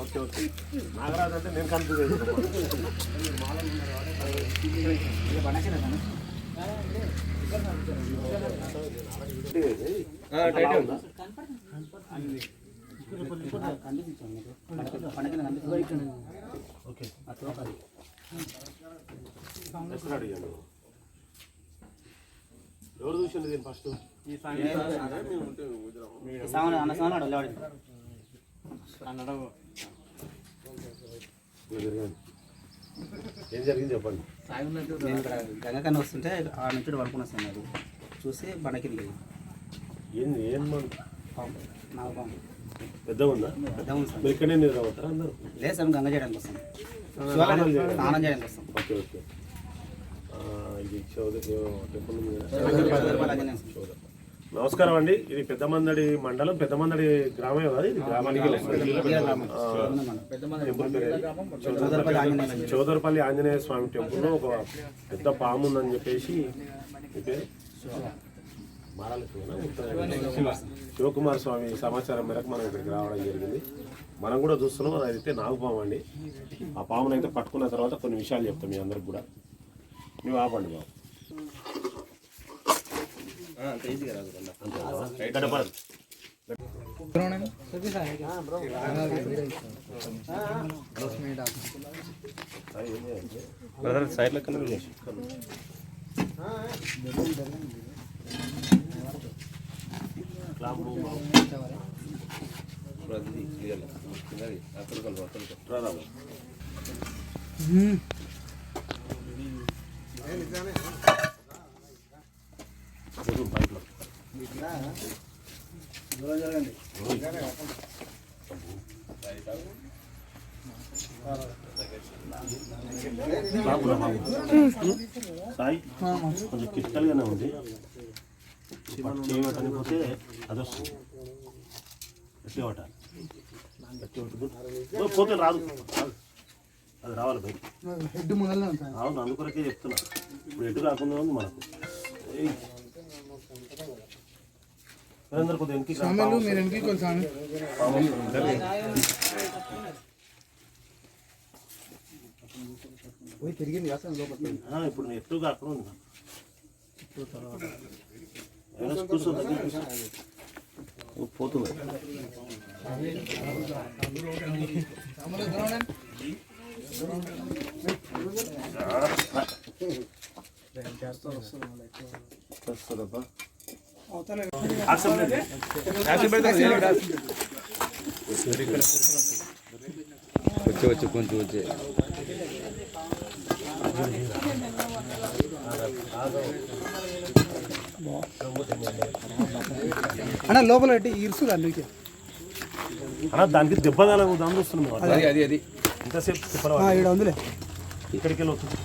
Okay okay Nagaraju అంటే నేను confuse okay ఎవరు చూసింది దీన్ని ఫస్ట్ ఏం జరిగింది చెప్పండి. నేను ఇక్కడ గంగకన్నా వస్తుంటే ఆ నుంచి పడుకుని వస్తాను అది చూసి బండకి ఏంది? ఏం పాము. నాగ పాము పెద్దగా ఉందా? పెద్ద ఉంది సార్. ఇక్కడే నిద్రపోతారా అందరు? లేదు సార్ గంగ చేయడానికి వస్తాం. స్నానం చేయడానికి. స్నానం చేయడానికి వస్తాం. Okay okay. ఆ, ఇది చౌదరి టెంపుల్. చౌదరి. నమస్కారం అండి. ఇది పెద్దమందడి మండలం పెద్దమందడి గ్రామం కదా ఇది గ్రామానికి? చౌదరపల్లి ఆంజనేయ స్వామి. టెంపుల్లో ఒక పెద్ద పాము ఉందని చెప్పేసి శివకుమార్ స్వామి సమాచారం మేరకు మనం ఇక్కడికి రావడం జరిగింది. మనం కూడా చూస్తున్నాం అది అయితే నాగుపాము అండి. ఆ పామును అయితే పట్టుకున్న తర్వాత కొన్ని విషయాలు చెప్తాం మీ అందరికి కూడా. నువ్వు ఆపండి బాబు. అంతే కదా? గడపడదు. అక్కడ లెక్కన వినేసి సాయి కొంచెం కిట్టలుగానే ఉంది చేయబట్టనిపోతే అది వస్తుంది పట్టాలి ఓ, పోతే రాదు. అది రావాలి బయట హెడ్ అవును అందుకొరకే చెప్తున్నా ఇప్పుడు ఎటు రాకుండా ఉంది మనకు. వీరందరూ కొద్దిగా వెనక్కి మీరు కొంచెం. పోయి తిరిగింది లోపలికి ఆ, ఇప్పుడు నేను ఎటు కాకుండా ఉంది కూర్చో. ఓ, పోతుంది వచ్చి వచ్చి కొంచెం వచ్చి. అన్న లోపల పెట్టి అన్న దానికి దెబ్బ తగలదు చూస్తున్నాం అది అది అది. ఇక్కడ ఉందిలే. ఇక్కడికి వెళ్ళి వస్తుంది.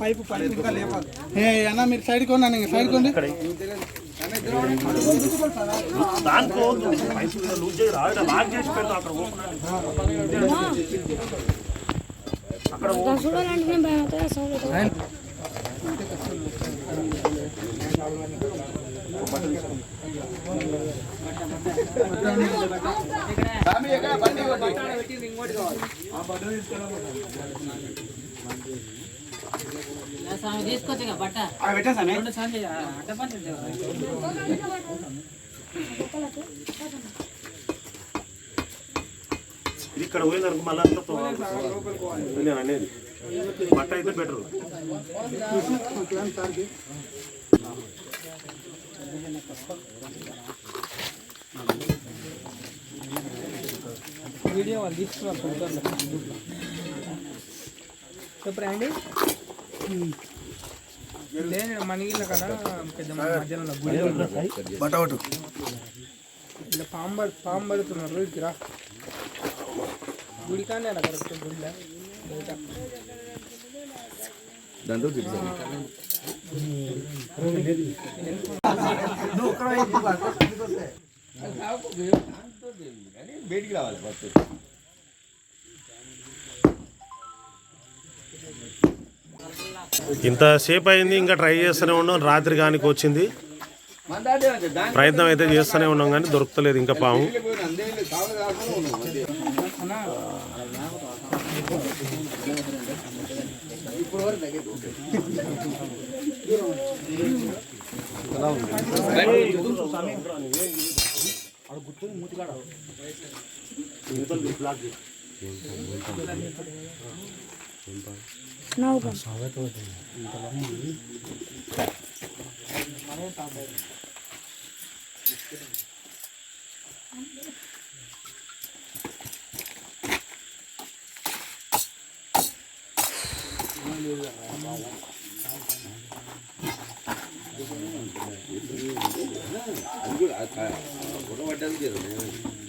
పైపు పైపు ఇంకా లేపాలి. ఏ అన్న మీరు సైడ్ కొన్నాను సైడ్ కొండి ఇక్కడ. దాంట్లో పైపు మీద లూజ్ చేసి రాయడం లాక్ చేసి పెడతాం అక్కడ ఓపెన్ అక్కడ చూడాలంటే భయం అవుతుంది అసలు తీసుకొచ్చి బట్ట పెట్టా సార్ ఇక్కడ పోయిందనుకో మళ్ళీ అంతా. నేను అనేది. బట్ట అయితే బెటర్ వీడియో వాళ్ళు తీసుకున్నారు చెప్పరా అండి? లేదు మనగిళ్ళ కాడ పెద్ద మధ్యాహ్నంలో గుడి బట్ ఇలా పాము పడు పాము పడుతున్నారు ఇక్కడ గుడి కానీ అలా కరెక్ట్ గుడిలో బయట. దాంట్లో తిరుగుతాం బయటికి రావాలి ఫస్ట్ ఇంతసేపు అయింది ఇంకా ట్రై చేస్తూనే ఉన్నాం. రాత్రి కానికి వచ్చింది ప్రయత్నం అయితే చేస్తూనే ఉన్నాం కానీ దొరుకుతలేదు ఇంకా పాము. నౌక ఏం కాదు స్ప్రింగ్ కానీ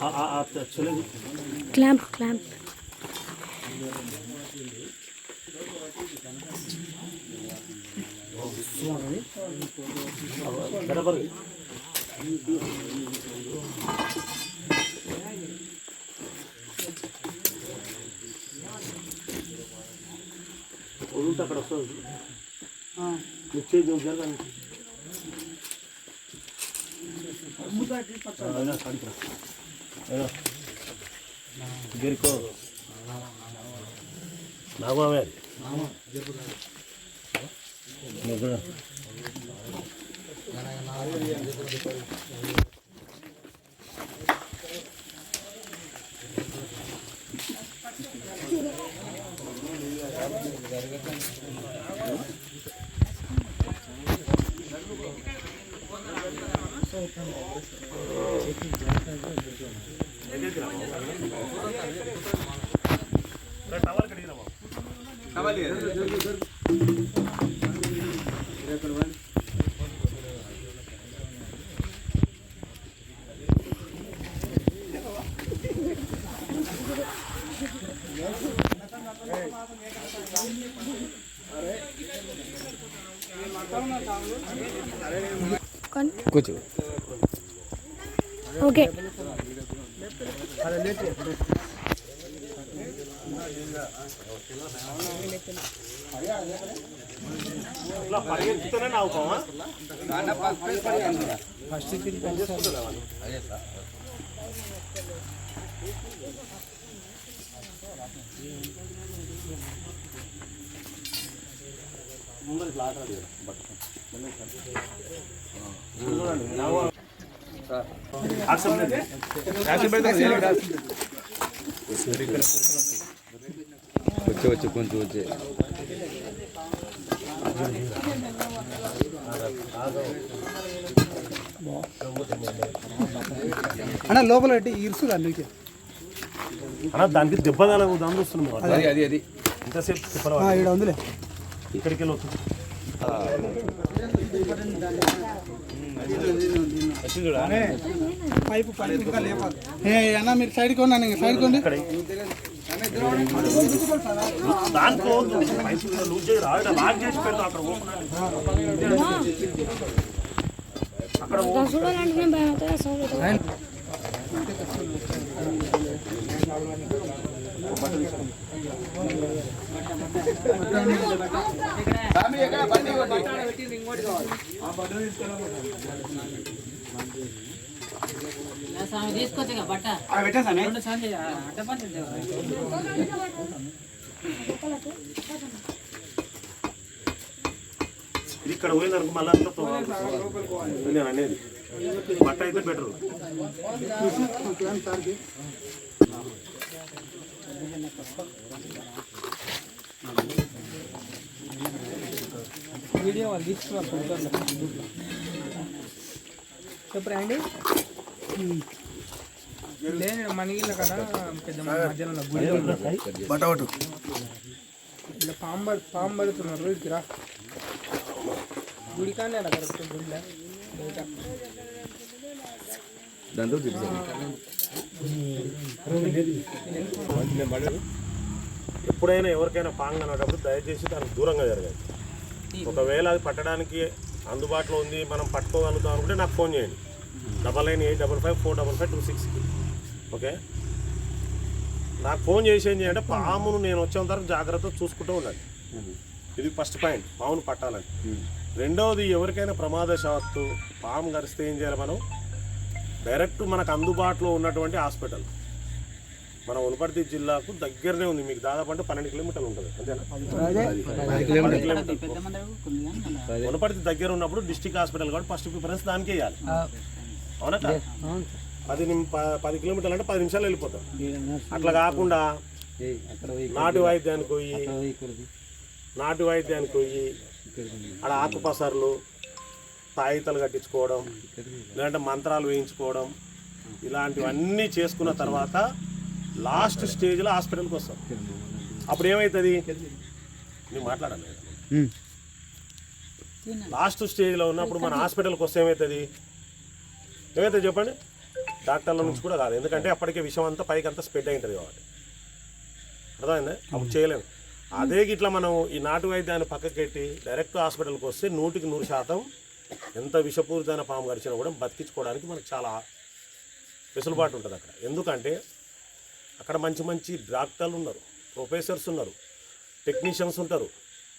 ఆ- ఆ- ఆ చలేదు క్లాంప్ క్లాంప్ బరాబర్ వదులుతా అక్కడ వస్తుంది నువ్వు చేయి నువ్వు జరగాలి అయినా ಟವಲ್ ಕಡಿಗಿಲ್ಲ ಟವಲ್ నాగమామే అది నువ్వు కూడా పరిగెత్తుతూనే నావుకోమా వచ్చే వచ్చి కొంచెం వచ్చే అన్న లోపల ఇరుసులు అందుకే అన్న దానికి దెబ్బ తగలకూడదు చూస్తున్నాం అది అది. అది చెప్పరా ఈడ ఉందిలే. ఇక్కడికి వెళ్ళి వస్తుంది పైపు పైపు ఇంకా లేపాలి ఏ అన్న మీరు సైడ్ కొన్నా సైడ్ కొండి దాంట్లో పైపు కూడా లూజ్ చేసి రాడు లాక్ చేసి పెడతాం అక్కడ ఓపెన్ అక్కడ దాన్ని చూడాలంటే భయం అవుతుంది బట్ట రెండు సార్లు ఇక్కడ పోయిందనుకో మళ్ళీ అంతా తోవాలి. నేను అనేది బట్ట అయితే బెటర్ వీడియో వాళ్ళు తీసుకున్నారు చెప్పరా అండి లేదు మనగిళ్ళ కాడ పెద్ద మధ్యాహ్నం గుడి. బటవటు ఇలా పాము పడు పాము పడుతున్నారు ఇక్కడికి రా గుడి కానీ అలా కరెక్ట్ గుడిలో. దాంతో ఎప్పుడైనా ఎవరికైనా పాంగ్ అనేటప్పుడు దయచేసి దానికి దూరంగా జరగాలి. ఒకవేళ అది పట్టడానికి అందుబాటులో ఉంది మనం పట్టుకోగలుగుతాం అనుకుంటే నాకు ఫోన్ చేయండి. Double nine eight double five four double five two సిక్స్కి ఓకే? నాకు ఫోన్ చేసి ఏం చేయంటే పామును నేను వచ్చేంత వరకు జాగ్రత్తగా చూసుకుంటూ ఉండాలి. ఇది ఫస్ట్ పాయింట్ పామును పట్టాలని. రెండవది ఎవరికైనా ప్రమాదశాత్తు పాము కరిస్తే ఏం చేయాలి మనం? డైరెక్ట్ మనకు అందుబాటులో ఉన్నటువంటి హాస్పిటల్. మన ఉనపర్తి జిల్లాకు దగ్గరనే ఉంది. మీకు దాదాపు అంటే పన్నెండు కిలోమీటర్లు ఉంటుంది. అంతేనా? వనపర్తి దగ్గర ఉన్నప్పుడు డిస్టిక్ హాస్పిటల్ కాబట్టి ఫస్ట్ ప్రిఫరెన్స్ దానికే ఇవ్వాలి. అవునా కాదా? పది పది కిలోమీటర్లు అంటే పది నిమిషాలు వెళ్ళిపోతాం. అట్లా కాకుండా నాటు వైద్యానికి పోయి నాటు వైద్యానికి పోయి అక్కడ ఆకుపసర్లు తాయితలు కట్టించుకోవడం లేదంటే మంత్రాలు వేయించుకోవడం ఇలాంటివన్నీ చేసుకున్న తర్వాత లాస్ట్ స్టేజ్లో హాస్పిటల్కి వస్తాం. అప్పుడు ఏమవుతుంది నేను మాట్లాడాలి లాస్ట్ స్టేజ్లో ఉన్నప్పుడు మన హాస్పిటల్కి వస్తే ఏమవుతుంది ఏమవుతుంది చెప్పండి? డాక్టర్ల నుంచి కూడా కాదు. ఎందుకంటే అప్పటికే విషయం అంతా పైకి అంతా స్ప్రెడ్ అయి ఉంటుంది కాబట్టి. అర్థమైందా? అప్పుడు చేయలేము అదే ఇట్లా మనం ఈ నాటు వైద్యాన్ని పక్కకెట్టి డైరెక్ట్ హాస్పిటల్కి వస్తే నూటికి నూరు శాతం ఎంత విషపూరితమైన పాము గడిచినా కూడా బతికించుకోవడానికి మనకు చాలా వెసులుబాటు ఉంటుంది అక్కడ. ఎందుకంటే అక్కడ మంచి మంచి డాక్టర్లు ఉన్నారు ప్రొఫెసర్స్ ఉన్నారు టెక్నీషియన్స్ ఉంటారు.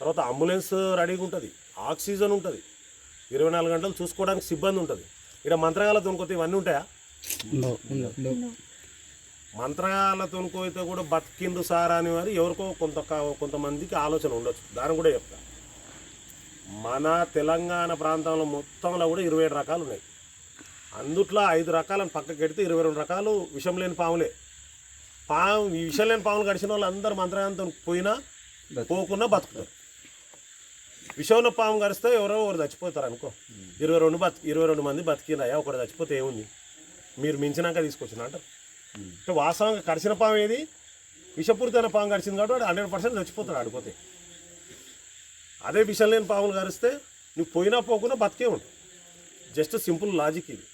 తర్వాత అంబులెన్స్ రెడీగా ఉంటుంది ఆక్సిజన్ ఉంటుంది. ఇరవై నాలుగు గంటలు చూసుకోవడానికి సిబ్బంది ఉంటుంది. ఇక్కడ మంత్రగాలతో కొత్త ఇవన్నీ ఉంటాయా? మంత్రగాలతో పోతే కూడా బతికిండు సార్ అని వారు ఎవరికో కొంత కొంతమందికి ఆలోచన ఉండొచ్చు. దాన్ని కూడా చెప్తా. మన తెలంగాణ ప్రాంతంలో మొత్తంలో కూడా ఇరవై ఏడు రకాలు ఉన్నాయి. అందుట్లో ఐదు రకాలను పక్కకి పెడితే ఇరవై రెండు రకాలు విషం లేని పాములే. పాము ఈ విషం లేని పాములు గడిచిన వాళ్ళు అందరు మంత్రగాంతో పోయినా పోకున్నా బతుకుతారు. విషం ఉన్న పాము గడిస్తే ఎవరో ఒకరు చచ్చిపోతారు అనుకో. ఇరవై రెండు బతు ఇరవై రెండు మంది బతికినాయా ఒకరు చచ్చిపోతే ఏముంది? మీరు మించినాక తీసుకొచ్చిన అంటారు. అంటే వాస్తవంగా కరిచిన పాము ఏది? విషపూరితమైన పాము కరిచింది కాబట్టి హండ్రెడ్ పర్సెంట్ చచ్చిపోతాడు ఆడిపోతే అదే విషయం లేని పాములు కరిస్తే నువ్వు పోయినా పోకుండా బతికే ఉంటావు జస్ట్ సింపుల్ లాజిక్ ఇది.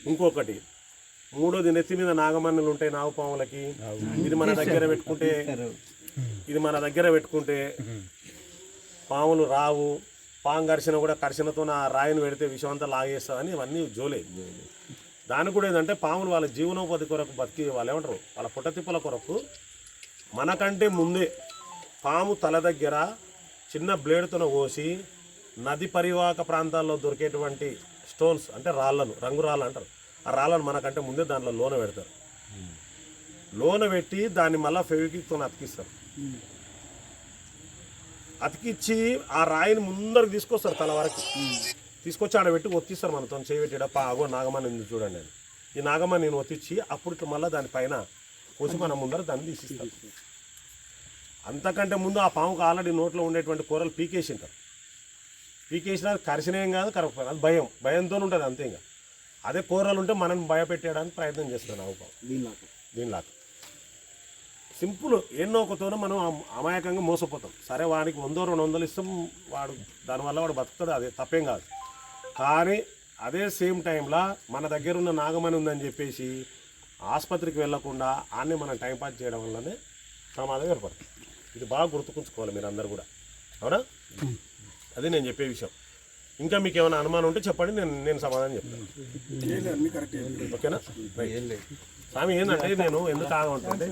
ఇంకొకటి మూడోది నెత్తి మీద నాగమన్నలు ఉంటాయి నాగపాములకి ఇది మన దగ్గర పెట్టుకుంటే ఇది మన దగ్గర పెట్టుకుంటే పాములు రావు. పాము ఘర్షణ కూడా ఘర్షణతో ఆ రాయిని పెడితే విషం అంతా లాగేస్తుందని ఇవన్నీ జోలే. దానికి కూడా ఏంటంటే పాములు వాళ్ళ జీవనోపాధి కొరకు బతికి వాళ్ళు ఏమంటారు? వాళ్ళ పుట్టతిప్పల కొరకు మనకంటే ముందే పాము తల దగ్గర చిన్న బ్లేడ్తో కోసి నది పరివాహక ప్రాంతాల్లో దొరికేటువంటి స్టోన్స్ అంటే రాళ్ళను రంగు రాళ్ళు అంటారు. ఆ రాళ్ళను మనకంటే ముందే దాంట్లో లోన పెడతారు. లోన పెట్టి దాన్ని మళ్ళీ ఫెవికిక్తో అతికిస్తారు. అతికిచ్చి ఆ రాయిని ముందరకు తీసుకొస్తారు తల వరకు. తీసుకొచ్చి ఆడ పెట్టి ఒత్తిస్తారు మనతో చేయబెట్టాడప్ప ఆగో నాగమని చూడండి అని. ఈ నాగమని నేను ఒత్తిచ్చి అప్పుడు ఇట్లా మళ్ళీ దానిపైన కోసి మన ముందర దాన్ని తీసిస్తాం అంతకంటే ముందు ఆ పాముకు ఆల్రెడీ నోట్లో ఉండేటువంటి కూరలు పీకేసి ఉంటారు పీకేసినా అది కరిసినేం కాదు కరగకపోయినా అది భయం భయంతో ఉంటుంది అంతే ఇంకా. అదే కూరలు ఉంటే మనం భయపెట్టేయడానికి ప్రయత్నం చేస్తాను ఆవు పాము. దీనిలాగా. సింపుల్ ఎన్నో ఒకతోనే మనం అమ- అమాయకంగా మోసపోతాం. సరే వాడికి వందో రెండు వందలు ఇస్తాం వాడు దానివల్ల వాడు బతుకుతాడు అదే తప్పేం కాదు. కానీ అదే సేమ్ టైంలో మన దగ్గర ఉన్న నాగమణి ఉందని చెప్పేసి ఆసుపత్రికి వెళ్ళకుండా ఆన్నే మనం టైం పాస్ చేయడం వల్లనే ప్రమాదం ఏర్పడుతుంది. ఇది బాగా గుర్తుకుంచుకోవాలి మీరు అందరు కూడా. అవునా? అది నేను చెప్పే విషయం. ఇంకా మీకు ఏమైనా అనుమానం ఉంటే చెప్పండి నేను నేను సమాధానం చెప్తాను. ఓకేనా. స్వామి ఏంటంటే నేను ఎందుకు ఆగమంటుంటే